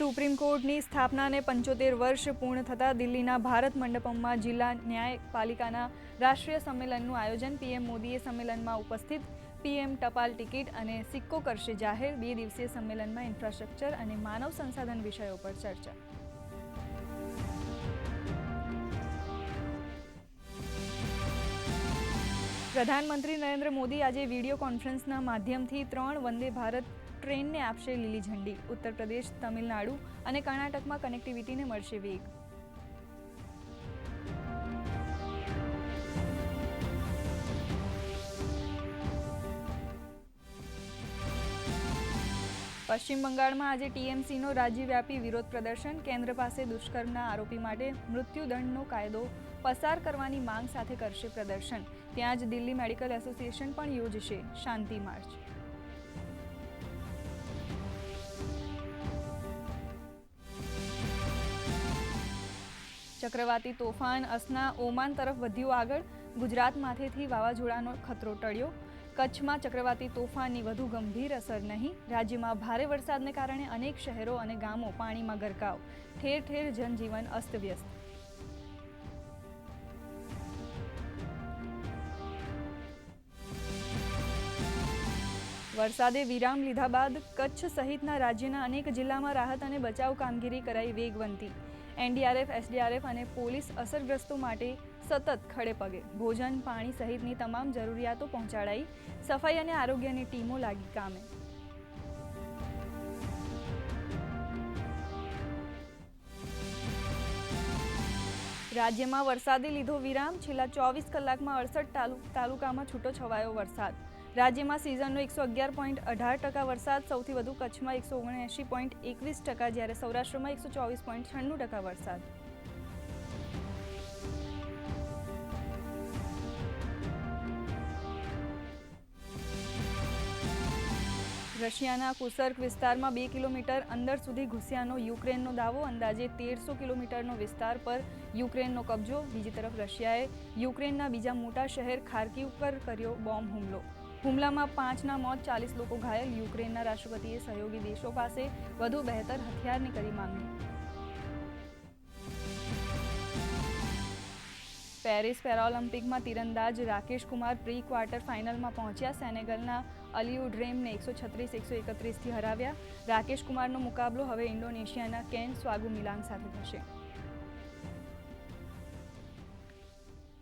Supreme કોર્ટની સ્થાપનાને પંચોતેર વર્ષ પૂર્ણ થતાં દિલ્હીના ભારત મંડપમમાં જિલ્લા ન્યાયપાલિકાના રાષ્ટ્રીય સંમેલનનું આયોજન. પીએમ મોદીએ સંમેલનમાં ઉપસ્થિત પીએમ ટપાલ ટિકિટ અને સિક્કો કરશે જાહેર. બે દિવસીય સંમેલનમાં ઇન્ફ્રાસ્ટ્રક્ચર અને માનવ સંસાધન વિષયો પર ચર્ચા. પ્રધાનમંત્રી નરેન્દ્ર મોદી આજે વીડિયો કોન્ફરન્સના માધ્યમથી ત્રણ વંદે ભારત ટ્રેનને આપશે લીલી ઝંડી. ઉત્તર પ્રદેશ, તમિલનાડુ અને કર્ણાટકમાં કનેક્ટિવિટીને મળશે વેગ. પશ્ચિમ બંગાળમાં આજે ટીએમસીનો રાજ્યવ્યાપી વિરોધ પ્રદર્શન, કેન્દ્ર પાસે દુષ્કર્મના આરોપી માટે મૃત્યુદંડનો કાયદો પસાર કરવાની માંગ સાથે કરશે પ્રદર્શન. ત્યાં જ દિલ્હી મેડિકલ એસોસિએશન પણ યોજશે શાંતિ માર્ચ. ચક્રવાતી તોફાન અસના ઓમાન તરફ વધ્યું આગળ. ગુજરાત માથેથી વાવાઝોડાનો ખતરો ટળ્યો. કચ્છમાં ચક્રવાતી તોફાનની વધુ ગંભીર અસર નહીં. રાજ્યમાં ભારે વરસાદને કારણે અનેક શહેરો અને ગામો પાણીમાં ગરકાવ. ઠેર ઠેર જનજીવન અસ્તવ્યસ્ત. વરસાદે વિરામ લીધા બાદ કચ્છ સહિતના રાજ્યના અનેક જિલ્લામાં રાહત અને બચાવ કામગીરી કરાઈ વેગવંતી. એનડીઆરએફ, એસડીઆરએફ અને પોલીસ અસરગ્રસ્તો માટે સતત ખડે પગે. ભોજન, પાણી સહિતની તમામ જરૂરિયાતો પહોંચાડાઈ સફાઈ અને આરોગ્યની ટીમો લાગી કામે. રાજ્યમાં વરસાદે લીધો વિરામ. છેલ્લા ચોવીસ કલાકમાં અડસઠ તાલુકામાં છૂટો છવાયો વરસાદ. રાજ્યમાં સિઝનનો એકસો અગિયાર પોઈન્ટ અઢાર ટકા વરસાદ, સૌથી વધુ કચ્છમાં એકસો ઓગણએંશી પોઈન્ટ એકવીસ ટકા, જ્યારે સૌરાષ્ટ્રમાં એકસો ચોવીસ પોઈન્ટ છન્નું ટકા વરસાદ. રશિયાના કુસર્ક વિસ્તારમાં બે કિલોમીટર અંદર સુધી ઘૂસ્યાનો યુક્રેનનો દાવો. અંદાજે તેરસો કિલોમીટરનો વિસ્તાર પર યુક્રેનનો કબજો. બીજી તરફ રશિયાએ યુક્રેનના બીજા મોટા શહેર ખાર્કિવ પર કર્યો બોમ્બ હુમલો. હુમલામાં પાંચના મોત, ચાલીસ લોકો ઘાયલ. યુક્રેનના રાષ્ટ્રપતિએ સહયોગી દેશો પાસે વધુ બહેતર હથિયારની કરી માંગણી. પેરિસ પેરાઓલિમ્પિકમાં તીરંદાજ રાકેશ કુમાર પ્રી ક્વાર્ટર ફાઇનલમાં પહોંચ્યા. સેનેગલના અલિયુ ડ્રેમને એકસો છત્રીસ, એકસો એકત્રીસથી હરાવ્યા. રાકેશ કુમારનો મુકાબલો હવે ઇન્ડોનેશિયાના કેન સ્વાગુ મિલાંગ સાથે થશે.